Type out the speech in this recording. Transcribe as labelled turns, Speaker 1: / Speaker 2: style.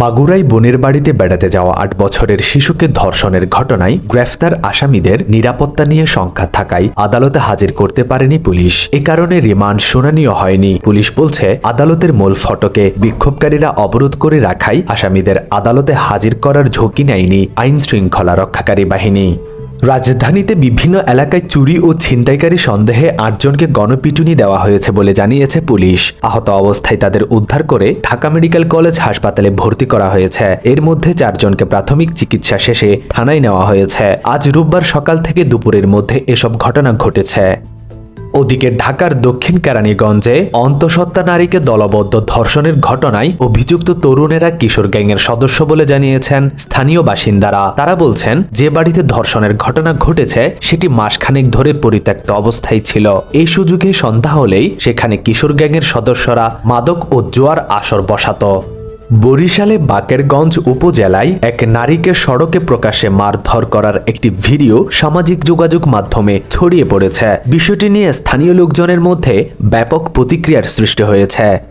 Speaker 1: মাগুরাই বোনের বাড়িতে বেড়াতে যাওয়া আট বছরের শিশুকে ধর্ষণের ঘটনায় গ্রেফতার আসামিদের নিরাপত্তা নিয়ে সংখ্যা থাকায় আদালতে হাজির করতে পারেনি পুলিশ। এ কারণে রিমান্ড শুনানিও হয়নি। পুলিশ বলছে, আদালতের মূল ফটকে বিক্ষোভকারীরা অবরোধ করে রাখায় আসামিদের আদালতে হাজির করার ঝুঁকি নেয়নি আইন শৃঙ্খলা রক্ষাকারী বাহিনী। রাজধানীতে বিভিন্ন এলাকায় চুরি ও ছিনতাইকারী সন্দেহে আটজনকে গণপিটুনি দেওয়া হয়েছে বলে জানিয়েছে পুলিশ। আহত অবস্থায় তাদের উদ্ধার করে ঢাকা মেডিকেল কলেজ হাসপাতালে ভর্তি করা হয়েছে। এর মধ্যে চারজনকে প্রাথমিক চিকিৎসা শেষে থানায় নেওয়া হয়েছে। আজ রোববার সকাল থেকে দুপুরের মধ্যে এসব ঘটনা ঘটেছে। ওদিকে ঢাকার দক্ষিণ কেরানীগঞ্জে অন্তঃসত্ত্বা নারীকে দলবদ্ধ ধর্ষণের ঘটনায় অভিযুক্ত তরুণেরা কিশোর গ্যাংয়ের সদস্য বলে জানিয়েছেন স্থানীয় বাসিন্দারা। তারা বলছেন, যে বাড়িতে ধর্ষণের ঘটনা ঘটেছে, সেটি মাসখানেক ধরে পরিত্যক্ত অবস্থায় ছিল। এই সুযোগে সন্ধ্যা হলেই সেখানে কিশোর গ্যাংয়ের সদস্যরা মাদক ও জোয়ার আসর বসাতো। বরিশালে বাকেরগঞ্জ উপজেলায় এক নারীকে সড়কে প্রকাশ্যে মারধর করার একটি ভিডিও সামাজিক যোগাযোগ মাধ্যমে ছড়িয়ে পড়েছে। বিষয়টি নিয়ে স্থানীয় লোকজনের মধ্যে ব্যাপক প্রতিক্রিয়ার সৃষ্টি হয়েছে।